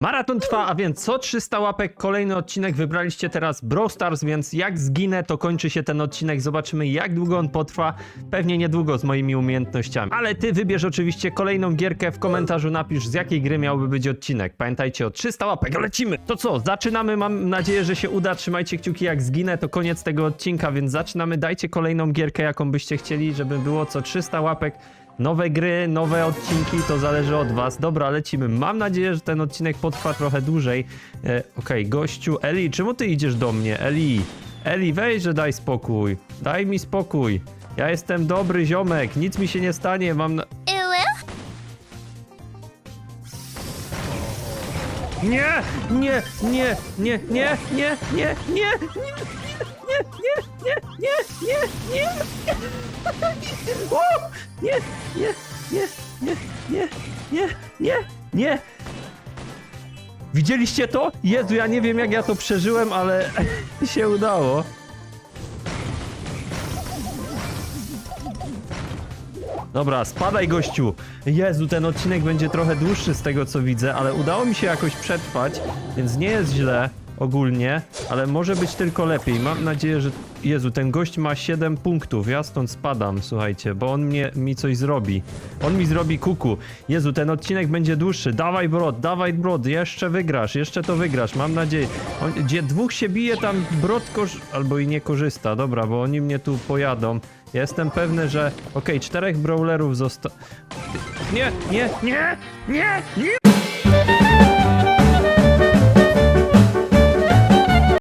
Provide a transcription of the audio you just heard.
Maraton trwa, a więc co 300 łapek kolejny odcinek. Wybraliście teraz Brawl Stars, więc jak zginę, to kończy się ten odcinek. Zobaczymy, jak długo on potrwa. Pewnie niedługo z moimi umiejętnościami. Ale ty wybierz oczywiście kolejną gierkę. W komentarzu napisz, z jakiej gry miałby być odcinek. Pamiętajcie o 300 łapek. Lecimy! To co, zaczynamy. Mam nadzieję, że się uda. Trzymajcie kciuki, jak zginę, to koniec tego odcinka, więc zaczynamy. Dajcie kolejną gierkę, jaką byście chcieli, żeby było co 300 łapek. Nowe gry, nowe odcinki, to zależy od was. Dobra, lecimy. Mam nadzieję, że ten odcinek potrwa trochę dłużej. E, Okej, gościu, Eli, czemu ty idziesz do mnie? Eli, Eli, weź, że daj spokój. Daj mi spokój. Ja jestem dobry ziomek, nic mi się nie stanie, mam na... Nie, nie, nie, nie, nie, nie, nie, nie, nie, nie, nie, nie, nie, nie, nie. O! Nie, nie, nie, nie, nie, nie, nie, nie. Widzieliście to? Jezu, ja nie wiem jak ja to przeżyłem, ale się udało. Dobra, spadaj gościu. Jezu, ten odcinek będzie trochę dłuższy z tego co widzę, ale udało mi się jakoś przetrwać, więc nie jest źle ogólnie, ale może być tylko lepiej. Mam nadzieję, że... Jezu, ten gość ma 7 punktów, ja stąd spadam, słuchajcie, bo on mnie, mi coś zrobi. On mi zrobi kuku. Jezu, ten odcinek będzie dłuższy. Dawaj brod, dawaj brod, jeszcze wygrasz, jeszcze to wygrasz, mam nadzieję. On, gdzie dwóch się bije, tam brod korzy... albo i nie korzysta, dobra, bo oni mnie tu pojadą. Ja jestem pewny, że... Okej, czterech brawlerów zosta... Nie, nie, nie, nie, nie!